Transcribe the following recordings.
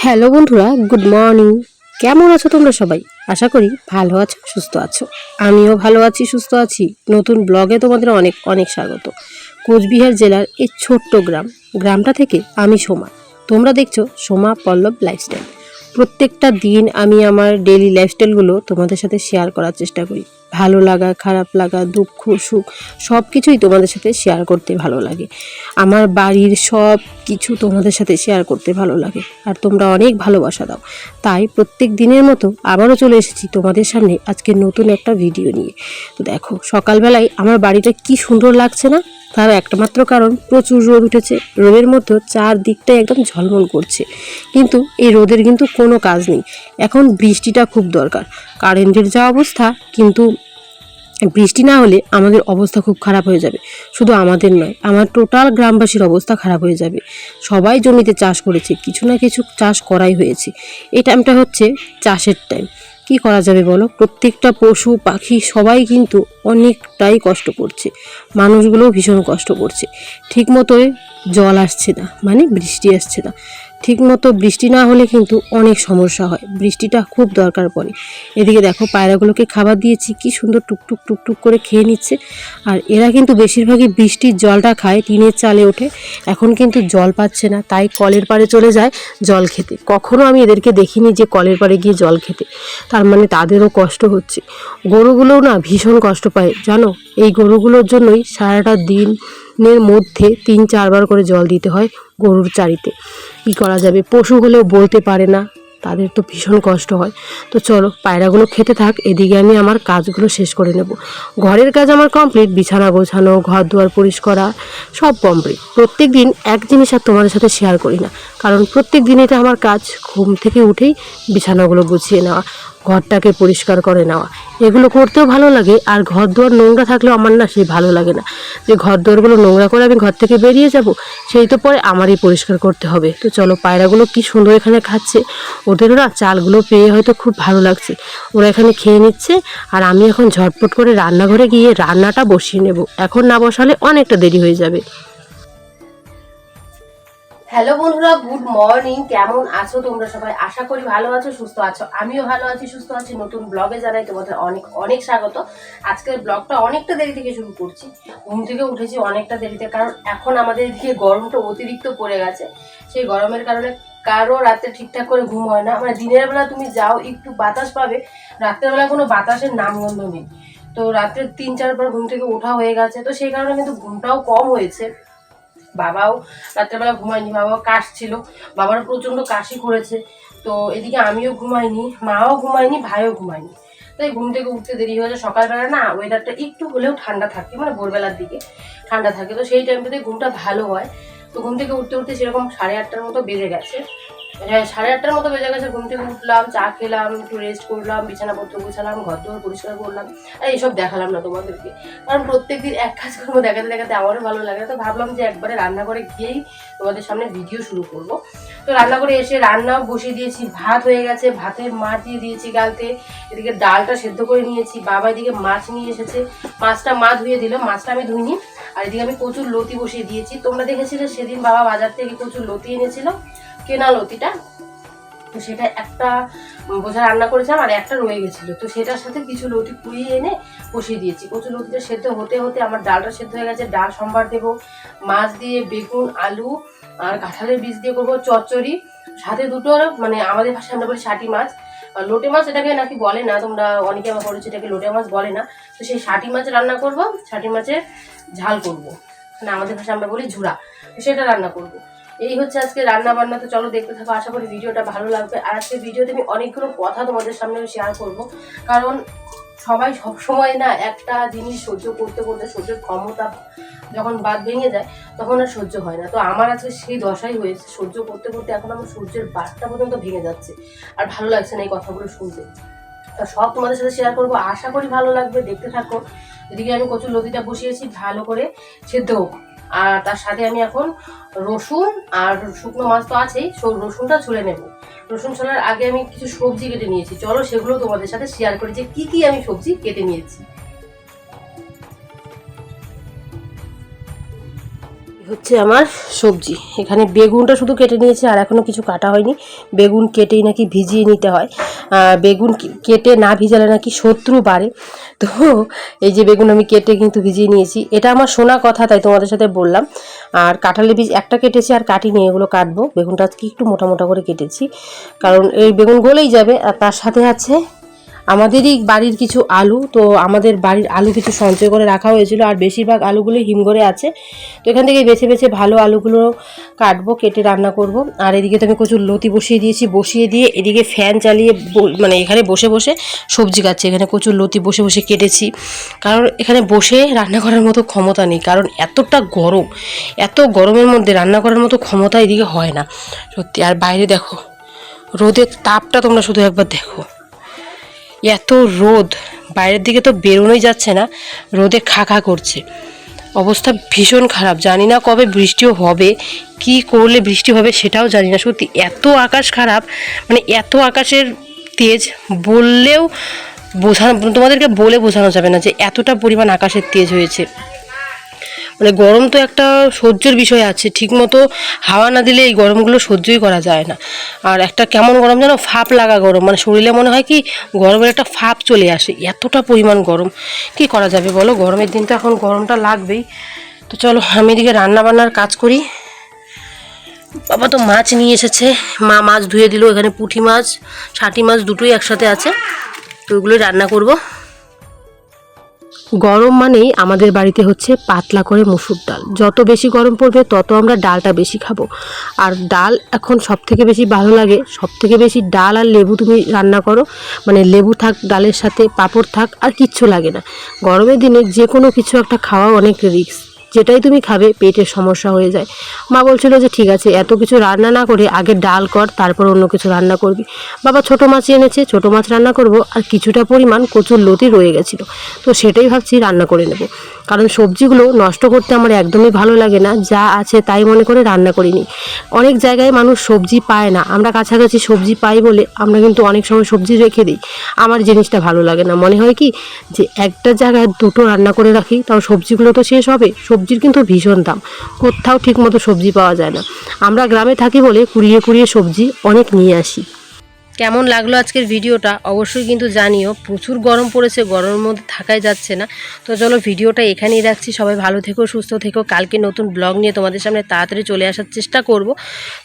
Hello বন্ধুরা, good morning. কেমন আছো তোমরা সবাই? আশা করি ভালো আছো, সুস্থ আছো। আমিও ভালো আছি, সুস্থ আছি। নতুন ব্লগে তোমাদের অনেক অনেক স্বাগত। কোচবিহার জেলার এই ছোট্ট গ্রাম, গ্রামটা থেকে আমি সোমা। তোমরা দেখছ সোমা পল্লব লাইফস্টাইল প্রত্যেকটা দিন আমি আমার ডেইলি লাইফস্টাইলগুলো তোমাদের সাথে শেয়ার করার চেষ্টা করি। ভালো লাগা, খারাপ লাগা, দুঃখ, সুখ সব কিছুই তোমাদের সাথে শেয়ার করতে ভালো লাগে। আমার বাড়ির সব কিছু তোমাদের সাথে শেয়ার করতে ভালো লাগে। আর তোমরা অনেক ভালোবাসা দাও। তাই প্রত্যেক দিনের মতো আবারও চলে এসেছি তোমাদের সামনে আজকে নতুন একটা ভিডিও নিয়ে। তো দেখো, সকালবেলায় আমার বাড়িটা কি সুন্দর লাগছে না? তার একটা কারণ, প্রচুর রোদ উঠেছে। রোদের মধ্যে চারদিকটাই একদম ঝলমল করছে। কিন্তু এই রোদের কিন্তু কোনো কাজ নেই। এখন বৃষ্টিটা খুব দরকার। কারেন্টের যা অবস্থা, কিন্তু বৃষ্টি না হলে আমাদের অবস্থা খুব খারাপ হয়ে যাবে। শুধু আমাদের নয়, আমার টোটাল গ্রামবাসীর অবস্থা খারাপ হয়ে যাবে। সবাই জমিতে চাষ করেছে, কিছু না কিছু চাষ করাই হয়েছে। এই টাইমটা হচ্ছে চাষের টাইম কি করা যাবে বলো? প্রত্যেকটা পশু, পাখি সবাই কিন্তু অনেকটাই কষ্ট করছে। মানুষগুলোও ভীষণ কষ্ট করছে। ঠিক মতোই জল আসছে না মানে বৃষ্টি আসছে না। ঠিক মতো বৃষ্টি না হলে কিন্তু অনেক সমস্যা হয়। বৃষ্টিটা খুব দরকার পড়ে। এদিকে দেখো, পায়রাগুলোকে খাবার দিয়েছি। কি সুন্দর টুকটুক টুকটুক করে খেয়ে নিচ্ছে। আর এরা কিন্তু বেশিরভাগই বৃষ্টির জলটা খায়, টিনের চালে ওঠে। এখন কিন্তু জল পাচ্ছে না, তাই কলের পাড়ে চলে যায় জল খেতে। কখনো আমি এদেরকে দেখিনি যে কলের পাড়ে গিয়ে জল খেতে। তার মানে তাদেরও কষ্ট হচ্ছে। গরুগুলোও না ভীষণ কষ্ট পায়, জানো? এই গরুগুলোর জন্যই সারাটা দিনের মধ্যে তিন, চারবার করে জল দিতে হয় গরুর চারিতে। কী করা যাবে? পশু হলেও বলতে পারে না, তাদের তো ভীষণ কষ্ট হয়। তো চলো, পায়রাগুলো খেতে থাক, এদিকে আমি আমার কাজগুলো শেষ করে নেব। ঘরের কাজ আমার কমপ্লিট, বিছানা গোছানো ঘর দুয়ার পরিষ্কার করা, সব কমপ্লিট। প্রত্যেক দিন এক জিনিস আর তোমাদের সাথে শেয়ার করি না, কারণ প্রত্যেক দিন এটা আমার কাজ। ঘুম থেকে উঠেই বিছানাগুলো গুছিয়ে নেওয়া। ঘরটাকে পরিষ্কার করে নেওয়া। এগুলো করতেও ভালো লাগে, আর ঘর দুয়ার নোংরা থাকলেও আমার না সেই ভালো লাগে না। যে ঘর দুয়ারগুলো নোংরা করে আমি ঘর থেকে বেরিয়ে যাব, সেই তো পরে আমারই পরিষ্কার করতে হবে। তো চলো, পায়রাগুলো কি সুন্দর এখানে খাচ্ছে। ওদেরও না চালগুলো পেয়ে হয়তো খুব ভালো লাগছে। ওরা এখানে খেয়ে নিচ্ছে, আর আমি এখন ঝটপট করে রান্নাঘরে গিয়ে রান্নাটা বসিয়ে নেব। এখন না বসালে অনেকটা দেরি হয়ে যাবে। হ্যালো বন্ধুরা, গুড মর্নিং। কেমন আছো তোমরা সবাই? আশা করি ভালো আছো, সুস্থ আছো। আমিও ভালো আছি, সুস্থ আছি। নতুন ব্লগে জানাই তোমাদের অনেক অনেক স্বাগত। আজকের ব্লগটা অনেকটা দেরি থেকে শুরু করছি। ঘুম থেকে উঠেছি অনেকটা দেরিতে, কারণ এখন আমাদের এদিকে গরমটা অতিরিক্ত পড়ে গেছে। সেই গরমের কারণে কারও রাতে ঠিকঠাক করে ঘুম হয় না। মানে দিনের বেলা তুমি যাও, একটু বাতাস পাবে। রাতের বেলা কোনো বাতাসের নামগন্ধ নেই। তো রাত্রে তিন, চারবার ঘুম থেকে ওঠা হয়ে গেছে। তো সেই কারণে কিন্তু ঘুমটাও কম হয়েছে। বাবাও রাত্রেবেলা ঘুমায়নি, বাবাও কাশছিল বাবার প্রচণ্ড কাশি করেছে। তো এদিকে আমিও ঘুমাইনি, মাও ঘুমায়নি, ভাইও ঘুমায়নি। তাই ঘুম থেকে উঠতে দেরি হয়েছে সকালবেলা না ওয়েদারটা একটু হলেও ঠান্ডা থাকে মানে ভোরবেলার দিকে ঠান্ডা থাকে। তো সেই টাইমটাতে ঘুমটা ভালো হয়। তো ঘুম থেকে উঠতে উঠতে সেরকম সাড়ে আটটার মতো বেজে গেছে। সাড়ে আটটার মতো বেজে গেছে, ঘুম থেকে উঠলাম, চা খেলাম, একটু রেস্ট করলাম বিছানাপত্র গুছালাম, ঘর দুয়ার পরিষ্কার করলাম, আর এইসব দেখালাম না তোমাদেরকে। কারণ প্রত্যেকদিন এক কাজ করব দেখাতে দেখাতে আমারও ভালো লাগে তো ভাবলাম যে একবারে রান্নাঘরে গিয়েই তোমাদের সামনে ভিডিও শুরু করব। তো রান্নাঘরে এসে রান্নাও বসিয়ে দিয়েছি, ভাত হয়ে গেছে, ভাতের মাছ দিয়ে দিয়েছি গালতে, এদিকে ডালটা সেদ্ধ করে নিয়েছি, বাবা এদিকে মাছ নিয়ে এসেছে, মাছটা মা ধুয়ে দিল, মাছটা আমি ধুইনি আর এদিকে আমি প্রচুর লতি বসিয়ে দিয়েছি। তোমরা দেখেছিলে সেদিন বাবা বাজার থেকে প্রচুর লতি এনেছিল, কেনা লতিটা। তো সেটা একটা বোঝা রান্না করেছিলাম আর একটা রয়ে গেছিল। তো সেটার সাথে কিছু লতি কুড়িয়ে এনে বসিয়ে দিয়েছি। কচু লতিটা সেদ্ধ হতে হতে আমার ডালটা সেদ্ধ হয়ে গেছে। ডাল সম্বার দেবো, মাছ দিয়ে বেগুন, আলু আর কাঁঠালের বীজ দিয়ে করব চচ্চড়ি। সাথে দুটো মানে আমাদের ভাষায় আমরা বলি ষাটি মাছ। লোটে মাছ এটাকে নাকি বলে না, তোমরা অনেকে আমার বলেছে এটাকে লোটে মাছ বলে না। তো সেই ষাটি মাছ রান্না করব। ষাটি মাছের ঝাল করব। মানে আমাদের ভাষায় আমরা বলি ঝুড়া সেটা রান্না করব। এই হচ্ছে আজকে রান্না বান্না, তো চলো দেখতে থাকো, আশা করি ভিডিওটা ভালো লাগবে। আর আজকে ভিডিওতে আমি অনেকগুলো কথা তোমাদের সামনে শেয়ার করব। কারণ সবাই সব সময় না একটা জিনিস সহ্য করতে করতে সহ্যের ক্ষমতা যখন বাদ ভেঙে যায়, তখন আর সহ্য হয় না। তো আমার আজকে সেই দশাই হয়েছে, সহ্য করতে করতে এখন আমার সূর্যের বাদটা পর্যন্ত ভেঙে যাচ্ছে। আর ভালো লাগছে না এই কথাগুলো শুনতে। তো সব তোমাদের সাথে শেয়ার করব। আশা করি ভালো লাগবে, দেখতে থাকো। এদিকে আমি কচুর লতিটা বসিয়েছি, ভালো করে সেদ্ধ হোক। আর তার সাথে আমি এখন রসুন আর শুকনো মাছ তো আছেই রসুনটা ছুলে নেব। রসুন ছোলার আগে আমি কিছু সবজি কেটে নিয়েছি। চলো সেগুলো তোমাদের সাথে শেয়ার করি যে কি কি আমি সবজি কেটে নিয়েছি। হচ্ছে আমার সবজি। এখানে বেগুনটা শুধু কেটে নিয়েছি, আর এখনও কিছু কাটা হয়নি। বেগুন কেটেই নাকি ভিজিয়ে নিতে হয়। বেগুন কেটে না ভিজালে নাকি শত্রু বাড়ে। তো এই যে বেগুন আমি কেটে কিন্তু ভিজিয়ে নিয়েছি। এটা আমার শোনা কথা, তাই তোমাদের সাথে বললাম। আর কাঁঠালের বীজ একটা কেটেছি, আর কাটিনি, এগুলো কাটবো। বেগুনটা আজকে একটু মোটা মোটা করে কেটেছি। কারণ এই বেগুন গলেই যাবে, আর তার সাথে আছে আমাদেরই বাড়ির কিছু আলু, তো আমাদের বাড়ির আলু কিছু সঞ্চয় করে রাখা হয়েছিল, আর বেশিরভাগ আলুগুলো হিমঘরে আছে। তো এখান থেকে বেছে বেছে ভালো আলুগুলো কাটবো, কেটে রান্না করব। আর এদিকে তো আমি প্রচুর লতি বসিয়ে দিয়েছি, বসিয়ে দিয়ে এদিকে ফ্যান চালিয়ে মানে এখানে বসে বসে সবজি কাটছি। এখানে প্রচুর লতি বসে বসে কেটেছি। কারণ এখানে বসে রান্না করার মতো ক্ষমতা নেই, কারণ এতটা গরম, এত গরমের মধ্যে রান্না করার মতো ক্ষমতা এদিকে হয় না। সত্যি, আর বাইরে দেখো, রোদের তাপটা তোমরা শুধু একবার দেখো। এত রোদ। বাইরের দিকে তো বেরোনোই যাচ্ছে না। রোদে খা খা করছে। অবস্থা ভীষণ খারাপ। জানি না কবে বৃষ্টিও হবে, কি করলে বৃষ্টি হবে সেটাও জানি না। সত্যি এত আকাশ খারাপ মানে এত আকাশের তেজ বললেও বোঝানো, তোমাদেরকে বলে বোঝানো যাবে না যে এতটা পরিমাণ আকাশের তেজ হয়েছে। মানে গরম তো একটা সহ্যের বিষয় আছে, ঠিকমতো হাওয়া না দিলে এই গরমগুলো সহ্যই করা যায় না। আর একটা কেমন গরম যেন ফাপ লাগা গরম। মানে শরীরে মনে হয় কি গরমের একটা ফাপ চলে আসে, এতটা পরিমাণ গরম। কি করা যাবে বলো? গরমের দিন তো এখন গরমটা লাগবেই। তো চলো, আমি এদিকে রান্না বান্নার কাজ করি। বাবা তো মাছ নিয়ে এসেছে। মা মাছ ধুয়ে দিল, এখানে পুঁটি মাছ ছাটি মাছ দুটোই একসাথে আছে। তো ওইগুলোই রান্না করব। গরম মানেই আমাদের বাড়িতে হচ্ছে পাতলা করে মুসুর ডাল। যত বেশি গরম পড়বে, তত আমরা ডালটা বেশি খাব। আর ডাল এখন সব থেকে বেশি ভালো লাগে সব থেকে বেশি ডাল আর লেবু তুমি রান্না করো মানে লেবু থাক, ডালের সাথে পাঁপড় থাক, আর কিচ্ছু লাগে না। গরমের দিনে যে কোনো কিছু একটা খাওয়া অনেক রিস্ক যেটাই তুমি খাবে, পেটের সমস্যা হয়ে যায়। মা বলছিল যে, ঠিক আছে, এত কিছু রান্না না করে আগে ডাল কর, তারপর অন্য কিছু রান্না করবি। বাবা ছোট মাছ এনেছে, ছোট মাছ রান্না করব, আর কিছুটা পরিমাণ কচুর লতি রয়ে গেছিল। তো সেটাই ভাবছি রান্না করে নেব। কারণ সবজিগুলো নষ্ট করতে আমার একদমই ভালো লাগে না, যা আছে তাই মনে করে রান্না করিনি। অনেক জায়গায় মানুষ সবজি পায় না, আমরা কাছাকাছি সবজি পাই বলে আমরা কিন্তু অনেক সময় সবজি রেখে দিই, আমার জিনিসটা ভালো লাগে না। মনে হয় কি যে একটা জায়গায় দুটো রান্না করে রাখি, তাও সবজিগুলো তো শেষ হবে, সবজির কিন্তু ভীষণ দাম, কোথাও ঠিকমতো সবজি পাওয়া যায় না। আমরা গ্রামে থাকি বলে কুড়িয়ে কুড়িয়ে সবজি অনেক নিয়ে আসি। কেমন লাগল আজকের ভিডিওটা অবশ্যই কিন্তু জানিও। প্রচুর গরম পড়েছে, গরমের মধ্যে থাকাই যাচ্ছে না। তো চলো ভিডিওটা এখানেই রাখছি। সবাই ভালো থেকো, সুস্থ থেকো। কালকে নতুন ব্লগ নিয়ে তোমাদের সামনে তাড়াতাড়ি চলে আসার চেষ্টা করব।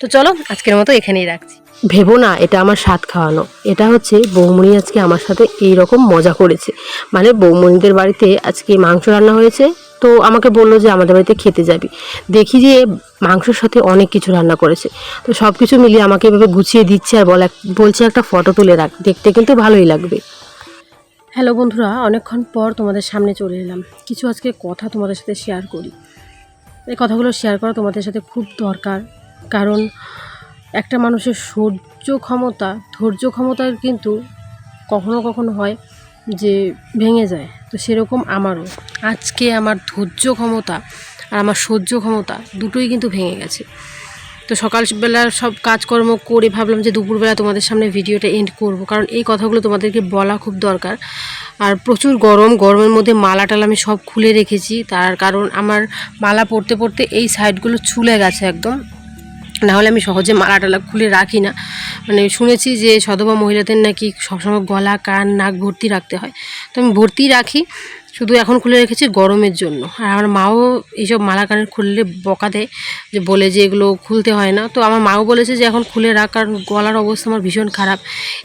তো চলো আজকের মতো এখানেই রাখছি। ভেবো না, এটা আমার স্বাদ খাওয়ানো। এটা হচ্ছে বৌমণি আজকে আমার সাথে এই রকম মজা করেছে। মানে বৌমণিদের বাড়িতে আজকে মাংস রান্না হয়েছে, তো আমাকে বলল যে আমাদের বাড়িতে খেতে যাবি। দেখি যে মাংসের সাথে অনেক কিছু রান্না করেছে। তো সব কিছু মিলিয়ে আমাকে এভাবে গুছিয়ে দিচ্ছে আর বলে বলছে একটা ফটো তুলে রাখ, দেখতে কিন্তু ভালোই লাগবে। হ্যালো বন্ধুরা, অনেকক্ষণ পর তোমাদের সামনে চলে এলাম। কিছু আজকে কথা তোমাদের সাথে শেয়ার করি। এই কথাগুলো শেয়ার করা তোমাদের সাথে খুব দরকার। কারণ একটা মানুষের সহ্য ক্ষমতা, ধৈর্য ক্ষমতা কিন্তু কখনো কখনো হয় যে ভেঙে যায়। তো সেরকম আমারও। আজকে আমার ধৈর্য ক্ষমতা আর আমার সহ্য ক্ষমতা দুটোই কিন্তু ভেঙে গেছে। তো সকালবেলা সব কাজকর্ম করে ভাবলাম যে দুপুরবেলা তোমাদের সামনে ভিডিওটা এন্ড করব, কারণ এই কথাগুলো তোমাদেরকে বলা খুব দরকার। আর প্রচুর গরম, গরমের মধ্যে মালা টালা আমি সব খুলে রেখেছি। তার কারণ আমার মালা পরতে পরতে এই সাইডগুলো ছুলে গেছে একদম। নাহলে আমি সহজে মালা টালা খুলে রাখি না। মানে শুনেছি যে সধবা মহিলাদের নাকি সবসময় গলা, কান, নাক ভর্তি রাখতে হয়। তো আমি ভর্তি রাখি, শুধু এখন খুলে রেখেছি গরমের জন্য। আর আমার মাও এইসব মালা কানের খুললে বকা দেয়, যে বলে যে এগুলো খুলতে হয় না। তো আমার মাও বলেছে যে এখন খুলে রাখ, কারণ গলার অবস্থা আমার ভীষণ খারাপ।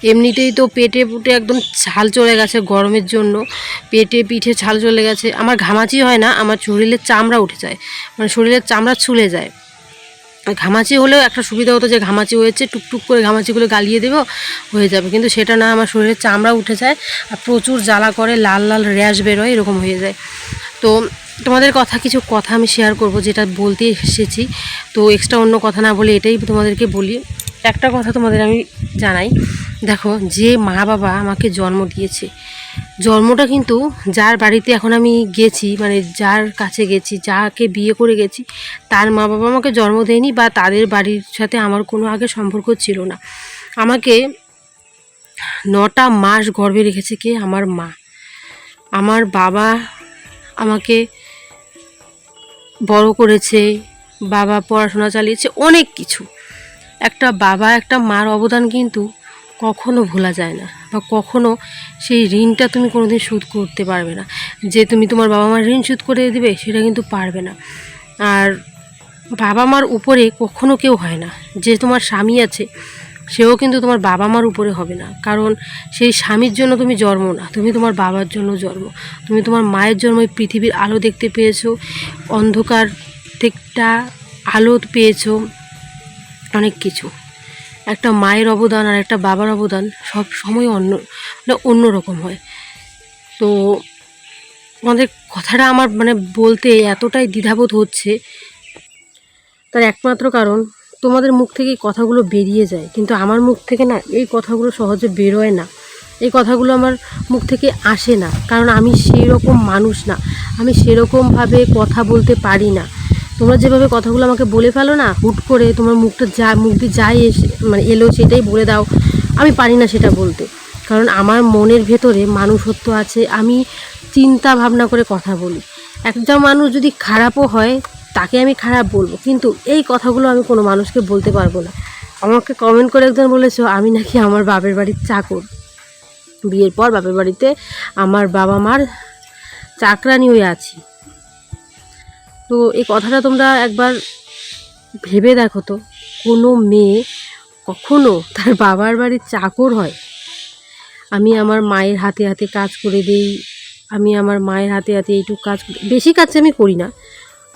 এমনিতেই তো পেটে পুটে একদম ছাল চলে গেছে গরমের জন্য। পেটে পিঠে ছাল চলে গেছে। আমার ঘামাচি হয় না, আমার শরীরের চামড়া উঠে যায়। মানে শরীরের চামড়া ছুলে যায়। ঘামাচি হলেও একটা সুবিধা হতো যে ঘামাচি হয়েছে, টুকটুক করে ঘামাচিগুলো গালিয়ে দেবো, হয়ে যাবে। কিন্তু সেটা না, আমার শরীরের চামড়া উঠে যায় আর প্রচুর জ্বালা করে, লাল লাল র্যাশ বেরোয়, এরকম হয়ে যায়। তো তোমাদের কথা, কিছু কথা আমি শেয়ার করব, যেটা বলতে এসেছি। তো এক্সট্রা অন্য কথা না বলে এটাই তোমাদেরকে বলি। একটা কথা তোমাদের আমি জানাই। দেখো, যে মা বাবা আমাকে জন্ম দিয়েছে, জন্মটা কিন্তু যার বাড়িতে এখন আমি গেছি মানে যার কাছে গেছি, যাকে বিয়ে করে গেছি, তার মা বাবা আমাকে জন্ম দেয়নি বা তাদের বাড়ির সাথে আমার কোনো আগে সম্পর্ক ছিল না। আমাকে নটা মাস গর্ভে রেখেছে কে? আমার মা। আমার বাবা আমাকে বড় করেছে, বাবা পড়াশোনা চালিয়েছে, অনেক কিছু। একটা বাবা, একটা মার অবদান কিন্তু কখনো ভোলা যায় না বা কখনো সেই ঋণটা তুমি কোনোদিন শোধ করতে পারবে না। যে তুমি তোমার বাবা মার ঋণ শোধ করে দেবে, সেটা কিন্তু পারবে না। আর বাবা মার উপরে কখনো কেউ হয় না। যে তোমার স্বামী আছে, সেও কিন্তু তোমার বাবা মার উপরে হবে না। কারণ সেই স্বামীর জন্য তুমি জন্ম না, তুমি তোমার বাবার জন্য জন্ম। তুমি তোমার মায়ের জন্ম এই পৃথিবীর আলো দেখতে পেয়েছ, অন্ধকার থেকটা আলো পেয়েছ। অনেক কিছু। একটা মায়ের অবদান আর একটা বাবার অবদান সব সময় অন্য মানে অন্যরকম হয়। তো আমাদের কথাটা আমার মানে বলতে এতটাই দ্বিধাবোধ হচ্ছে, তার একমাত্র কারণ তোমাদের মুখ থেকে এই কথাগুলো বেরিয়ে যায়। কিন্তু আমার মুখ থেকে না এই কথাগুলো সহজে বেরোয় না। এই কথাগুলো আমার মুখ থেকে আসে না। কারণ আমি সেই রকম মানুষ না। আমি সেরকমভাবে কথা বলতে পারি না। তোমরা যেভাবে কথাগুলো আমাকে বলে ফেলো না, হুট করে তোমার মুখটা যা, মুখ দিয়ে যাই এসে মানে এলো সেটাই বলে দাও। আমি পারি না সেটা বলতে। কারণ আমার মনের ভেতরে মানুষত্ব আছে, আমি চিন্তা ভাবনা করে কথা বলি। একটা মানুষ যদি খারাপও হয়, তাকে আমি খারাপ বলব। কিন্তু এই কথাগুলো আমি কোনো মানুষকে বলতে পারব না। আমাকে কমেন্ট করে একজন বলেছ, আমি নাকি আমার বাপের বাড়ির চাকর। বিয়ের পর বাপের বাড়িতে আমার বাবা মার চাকরানি হয়ে আছি। তো এই কথাটা তোমরা একবার ভেবে দেখো তো। কোনো মেয়ে কখনো তার বাবার বাড়ির চাকর হয়। আমি আমার মায়ের হাতে হাতে কাজ করে দিই, আমি আমার মায়ের হাতে হাতে এইটুকু কাজ বেশি কাজ আমি করি না,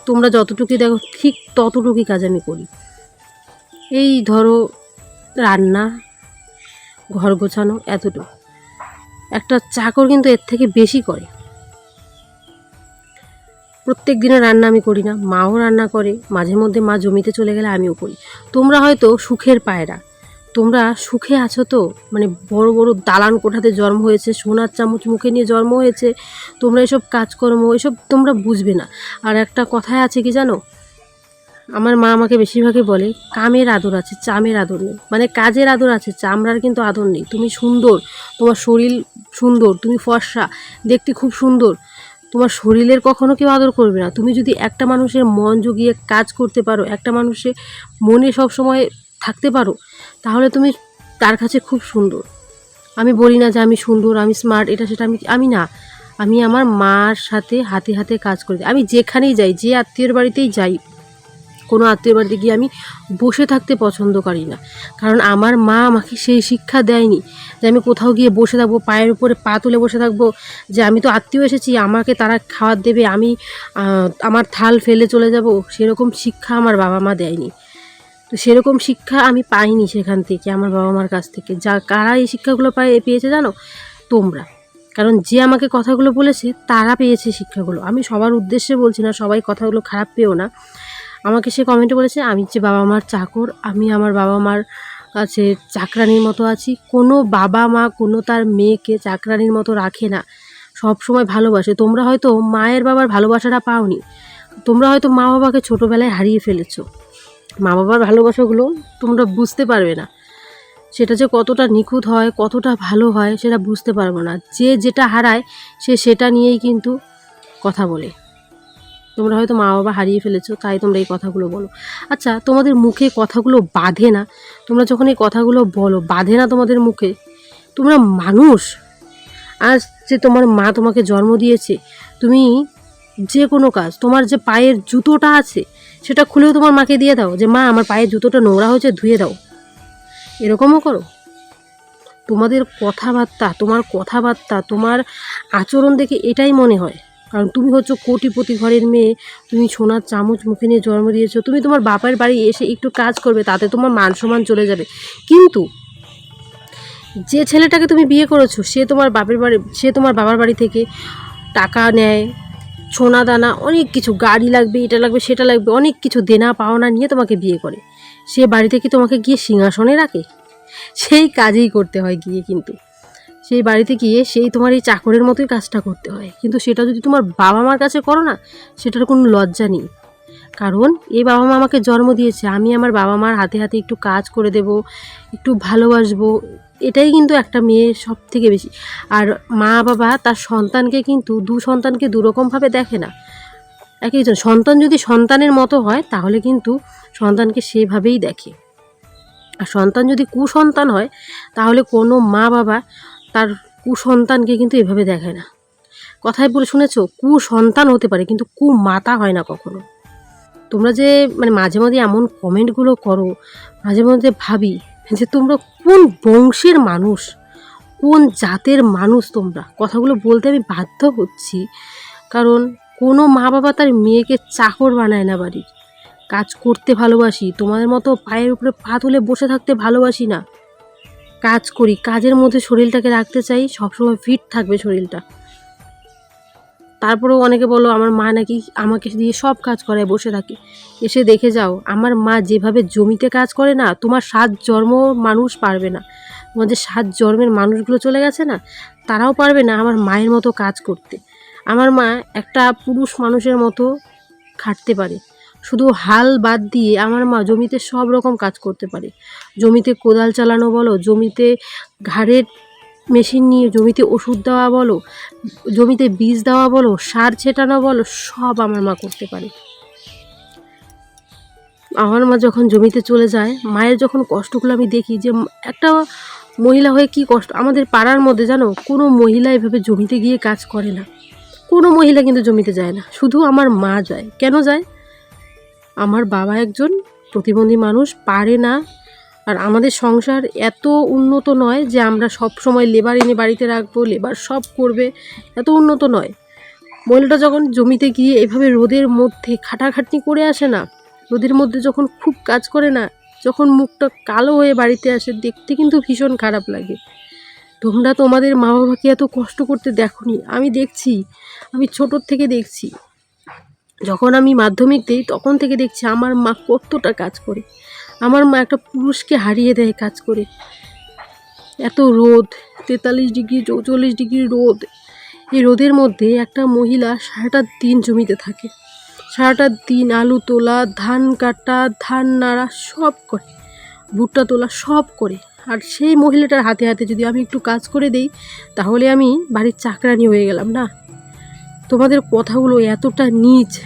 তোমরা যতটুকুই দেখো, ঠিক ততটুকুই কাজ আমি করি। এই ধরো রান্না, ঘর গোছানো, এতটুকু। একটা চাকর কিন্তু এর থেকে বেশি করে। প্রত্যেক দিনের রান্না আমি করি না, মাও রান্না করে, মাঝে মধ্যে মা জমিতে চলে গেলে আমিও করি। তোমরা হয়তো সুখের পায়রা, তোমরা সুখে আছো তো? মানে বড় বড় দালান কোঠাতে জন্ম হয়েছে, সোনার চামচ মুখে নিয়ে জন্ম হয়েছে, তোমরা এসব কাজকর্ম, এসব তোমরা বুঝবে না। আর একটা কথায় আছে কি জানো? আমার মা আমাকে বেশিরভাগই বলে, কামের আদর আছে, চামের আদর নেই। মানে কাজের আদর আছে, চামড়ার কিন্তু আদর নেই। তুমি সুন্দর, তোমার শরীর সুন্দর, তুমি ফর্সা, দেখতে খুব সুন্দর। তোমার শরীরের কখনো কেউ আদর করবে না। তুমি যদি একটা মানুষের মন জুগিয়ে কাজ করতে পারো, একটা মানুষের মনে সবসময় থাকতে পারো, তাহলে তুমি তার কাছে খুব সুন্দর। আমি বলি না যে আমি সুন্দর, আমি স্মার্ট এটা সেটা আমি আমি না। আমি আমার মার সাথে হাতে হাতে কাজ করি আমি যেখানেই যাই, যে আত্মীয়র বাড়িতেই যাই কোনো আত্মীয় বাড়িতে গিয়ে আমি বসে থাকতে পছন্দ করি না। কারণ আমার মা আমাকে সেই শিক্ষা দেয়নি যে আমি কোথাও গিয়ে বসে থাকব, পায়ের উপরে পা তুলে বসে থাকব, যে আমি তো আত্মীয় এসেছি, আমাকে তারা খাবার দেবে, আমি আমার থাল ফেলে চলে যাব, সেরকম শিক্ষা আমার বাবা মা দেয়নি। তো সেরকম শিক্ষা আমি পাইনি সেখান থেকে, আমার বাবা মার কাছ থেকে। যা, কারা এই শিক্ষাগুলো পায় পেয়েছে জানো? তোমরা। কারণ যে আমাকে কথাগুলো বলেছে, তারা পেয়েছে শিক্ষাগুলো। আমি সবার উদ্দেশ্যে বলছি না, সবাই কথাগুলো খারাপ পেও না। আমাকে সে কমেন্টে বলেছে, আমি যে বাবা মার চাকর, আমি আমার বাবা মার কাছে চাকরানির মতো আছি। কোনো বাবা মা, কোনো তার মেয়েকে চাকরানির মতো রাখে না। সব সময় ভালোবাসে। তোমরা হয়তো মায়ের বাবার ভালোবাসাটা পাওনি। তোমরা হয়তো মা বাবাকে ছোটোবেলায় হারিয়ে ফেলেছো। মা বাবার ভালোবাসাগুলো তোমরা বুঝতে পারবে না। সেটা যে কতটা নিখুঁত হয়, কতটা ভালো হয়, সেটা বুঝতে পারব না। যে যেটা হারায়, সে সেটা নিয়েই কিন্তু কথা বলে। তোমরা হয়তো মা বাবা হারিয়ে ফেলেছো, তাই তোমরা এই কথাগুলো বলো। আচ্ছা তোমাদের মুখে কথাগুলো বাঁধে না? তোমরা যখন এই কথাগুলো বলো, বাঁধে না তোমাদের মুখে? তোমরা মানুষ? আজ যে তোমার মা তোমাকে জন্ম দিয়েছে, তুমি যে কোনো কাজ, তোমার যে পায়ের জুতোটা আছে, সেটা খুলেও তোমার মাকে দিয়ে দাও যে, মা, আমার পায়ের জুতোটা নোংরা হয়েছে, ধুয়ে দাও। এরকমও করো? তোমাদের কথাবার্তা, তোমার কথাবার্তা, তোমার আচরণ দেখে এটাই মনে হয়। কারণ তুমি হচ্ছে কোটিপতি ঘরের মেয়ে, তুমি সোনার চামচ মুখে নিয়ে জন্ম দিয়েছ, তুমি তোমার বাপের বাড়ি এসে একটু কাজ করবে, তাতে তোমার মান সম্মান চলে যাবে। কিন্তু যে ছেলেটাকে তুমি বিয়ে করেছ, সে তোমার বাপের বাড়ি, সে তোমার বাবার বাড়ি থেকে টাকা নেয়, সোনা দানা, অনেক কিছু, গাড়ি লাগবে, এটা লাগবে, সেটা লাগবে, অনেক কিছু দেনা পাওনা নিয়ে তোমাকে বিয়ে করে। সে বাড়িতে কি তোমাকে গিয়ে সিংহাসনে রাখে। সেই কাজেই করতে হয় গিয়ে কিন্তু। সেই বাড়িতে গিয়ে সেই তোমার এই চাকরের মতোই কাজটা করতে হয়। কিন্তু সেটা যদি তোমার বাবা মার কাছে করো না, সেটার কোনো লজ্জা নেই। কারণ এই বাবা মা আমাকে জন্ম দিয়েছে, আমি আমার বাবা মার হাতে হাতে একটু কাজ করে দেব, একটু ভালোবাসবো, এটাই কিন্তু একটা মেয়ের সব থেকে বেশি। আর মা বাবা তার সন্তানকে কিন্তু দু সন্তানকে দুরকমভাবে দেখে না। এক একজন সন্তান যদি সন্তানের মতো হয়, তাহলে কিন্তু সন্তানকে সেভাবেই দেখে। আর সন্তান যদি কুসন্তান হয়, তাহলে কোনো মা বাবা তার কুসন্তানকে কিন্তু এভাবে দেখায় না। কথায় বলে শুনেছ, কুসন্তান হতে পারে, কিন্তু কুমাতা হয় না কখনো। তোমরা যে মানে মাঝে মাঝে এমন কমেন্টগুলো করো, মাঝে মধ্যে ভাবি যে তোমরা কোন বংশের মানুষ, কোন জাতের মানুষ তোমরা? কথাগুলো বলতে আমি বাধ্য হচ্ছি, কারণ কোনো মা বাবা তার মেয়েকে চাকর বানায় না বাড়ির। কাজ করতে ভালোবাসি, তোমাদের মতো পায়ের উপরে পা তুলে বসে থাকতে ভালোবাসি না। কাজ করি, কাজের মধ্যে শরীরটাকে রাখতে চাই, সবসময় ফিট থাকবে শরীরটা। তারপরেও অনেকে বলো, আমার মা নাকি আমাকে দিয়ে সব কাজ করায় বসে থাকে। এসে দেখে যাও, আমার মা যেভাবে জমিতে কাজ করে না, তোমার সাত জন্ম মানুষ পারবে না। তোমার যে সাত জন্মের মানুষগুলো চলে গেছে না, তারাও পারবে না আমার মায়ের মতো কাজ করতে। আমার মা একটা পুরুষ মানুষের মতো খাটতে পারে। শুধু হাল বাদ দিয়ে আমার মা জমিতে সব রকম কাজ করতে পারে। জমিতে কোদাল চালানো বলো, জমিতে ঘাড়ের মেশিন নিয়ে জমিতে ওষুধ দেওয়া বলো, জমিতে বীজ দেওয়া বলো, সার ছেটানো বলো, সব আমার মা করতে পারে। আমার মা যখন জমিতে চলে যায়, মায়ের যখন কষ্টগুলো আমি দেখি যে একটা মহিলা হয়ে কি কষ্ট, আমাদের পাড়ার মধ্যে জানো, কোনো মহিলা এভাবে জমিতে গিয়ে কাজ করে না। কোনো মহিলা কিন্তু জমিতে যায় না, শুধু আমার মা যায়। কেন যায়? আমার বাবা একজন প্রতিবন্ধী মানুষ, পারে না। আর আমাদের সংসার এত উন্নত নয় যে আমরা সব সময় লেবার এনে বাড়িতে রাখব লেবার সব করবে, এত উন্নত নয়। মহিলাটা যখন জমিতে গিয়ে এভাবে রোদের মধ্যে খাটাখাটনি করে আসে না, রোদের মধ্যে যখন খুব কাজ করে না, যখন মুখটা কালো হয়ে বাড়িতে আসে, দেখতে কিন্তু ভীষণ খারাপ লাগে। তোমরা তোমাদের মা বাবাকে এত কষ্ট করতে দেখোনি, আমি দেখছি, আমি ছোটোর থেকে দেখছি। যখন আমি মাধ্যমিক দিই, তখন থেকে দেখছি আমার মা কতটা কাজ করে। আমার মা একটা পুরুষকে হারিয়ে দেয় কাজ করে। এত রোদ, তেতাল্লিশ ডিগ্রি, চৌচল্লিশ ডিগ্রি রোদ। এই রোদের মধ্যে একটা মহিলা সারাটা দিন জমিতে থাকে। সারাটা দিন আলু তোলা, ধান কাটা, ধান নাড়া সব করে। ভুট্টা তোলা সব করে। আর সেই মহিলাটার হাতে হাতে যদি আমি একটু কাজ করে দেই, তাহলে আমি বাড়ির চাকরানি হয়ে গেলাম না? তোমাদের কথাগুলো এতটা নিচ।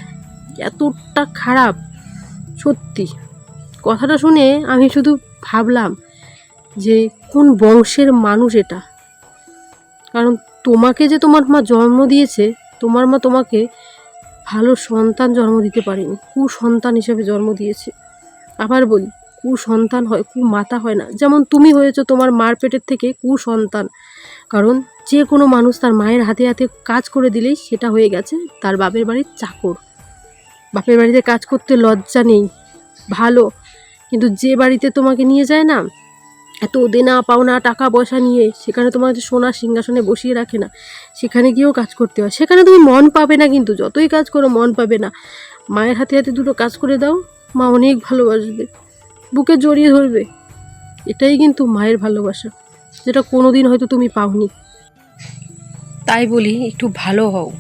এতটা খারাপ, সত্যি। কথাটা শুনে আমি শুধু ভাবলাম যে কোন বংশের মানুষ এটা? কারণ তোমাকে যে তোমার মা জন্ম দিয়েছে, তোমার মা তোমাকে ভালো সন্তান জন্ম দিতে পারেনি, কুসন্তান হিসেবে জন্ম দিয়েছে। আবার বলি, কুসন্তান হয়, কুমাতা হয় না। যেমন তুমি হয়েছো তোমার মার পেটের থেকে কুসন্তান। কারণ যে কোনো মানুষ তার মায়ের হাতে হাতে কাজ করে দিলেই সেটা হয়ে গেছে, তার বাপের বাড়ির চাকর। বাপের বাড়িতে কাজ করতে লজ্জা নেই। ভালো। কিন্তু যে বাড়িতে তোমাকে নিয়ে যায় না, এত দেনা, পাওনা টাকা পয়সা নিয়ে, সেখানে তোমার যে সোনার সিংহাসনে বসিয়ে রাখে না, সেখানে গিয়েও কাজ করতে হয়। সেখানে তুমি মন পাবে না কিন্তু, যতই কাজ করো মন পাবে না। মায়ের হাতে হাতে দুটো কাজ করে দাও, মা অনেক ভালোবাসবে। বুকে জড়িয়ে ধরবে। এটাই কিন্তু মায়ের ভালোবাসা, যেটা কোনো দিন হয়তো তুমি পাওনি। তাই বলি, একটু ভালো হও।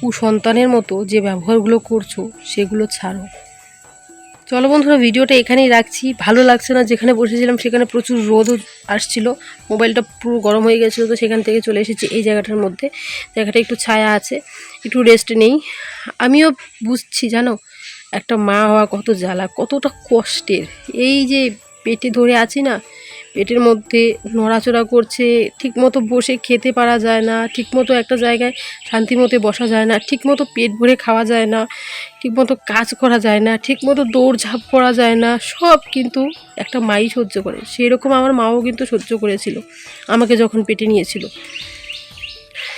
কুসন্তানের মতো যে ব্যবহারগুলো করছ, সেগুলো ছাড়ো। চলো বন্ধুরা, ভিডিওটা এখানেই রাখছি। ভালো লাগছে না যেখানে বসেছিলাম, সেখানে প্রচুর রোদও আসছিল। মোবাইলটা পুরো গরম হয়ে গেছিল, তো সেখান থেকে চলে এসেছি এই জায়গাটার মধ্যে। জায়গাটা একটু ছায়া আছে, একটু রেস্ট নেই। আমিও বুঝছি, জানো, একটা মা হওয়া কত জ্বালা, কতটা কষ্টের। এই যে পেটে ধরে আছি না পেটের মধ্যে নড়াচড়া করছে, ঠিকমতো বসে খেতে পারা যায় না, ঠিকমতো একটা জায়গায় শান্তিমতো বসা যায় না, ঠিকমতো পেট ভরে খাওয়া যায় না, ঠিকমতো কাজ করা যায় না, ঠিকমতো দৌড়ঝাঁপ করা যায় না, সব কিন্তু একটা মাই সহ্য করে। সেরকম আমার মাও কিন্তু সহ্য করেছিল, আমাকে যখন পেটে নিয়েছিল।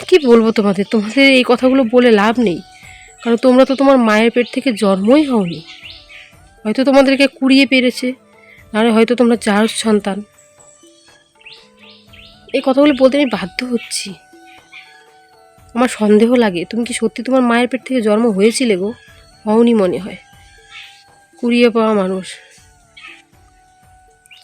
কি বলব তোমাদের? তোমাদের এই কথাগুলো বলে লাভ নেই, কারণ তোমরা তো তোমার মায়ের পেট থেকে জন্মই হওনি। হয়তো তোমাদেরকে কুড়িয়ে পেরেছে, নাহলে হয়তো তোমরা চার সন্তান। এই কথাগুলো বলতে আমি বাধ্য হচ্ছি। আমার সন্দেহ লাগে, তুমি কি সত্যি তোমার মায়ের পেট থেকে জন্ম হয়েছিলে গো? হওনি মনে হয়। কুড়িয়ে পাওয়া মানুষ।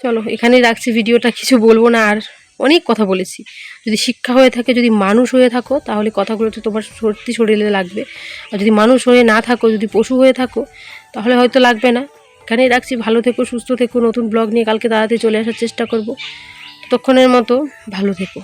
চলো, এখানেই রাখছি ভিডিওটা, কিছু বলব না আর। অনেক কথা বলেছি। যদি শিক্ষা হয়ে থাকে, যদি মানুষ হয়ে থাকো, তাহলে কথাগুলো তো তোমার সত্যি শরীরে লাগবে। আর যদি মানুষ হয়ে না থাকো, যদি পশু হয়ে থাকো, তাহলে হয়তো লাগবে না। এখানেই রাখছি, ভালো থেকো, সুস্থ থেকো, নতুন ব্লগ নিয়ে কালকে তাড়াতাড়ি চলে আসার চেষ্টা করব। ততক্ষণের মতো ভালো থেকো।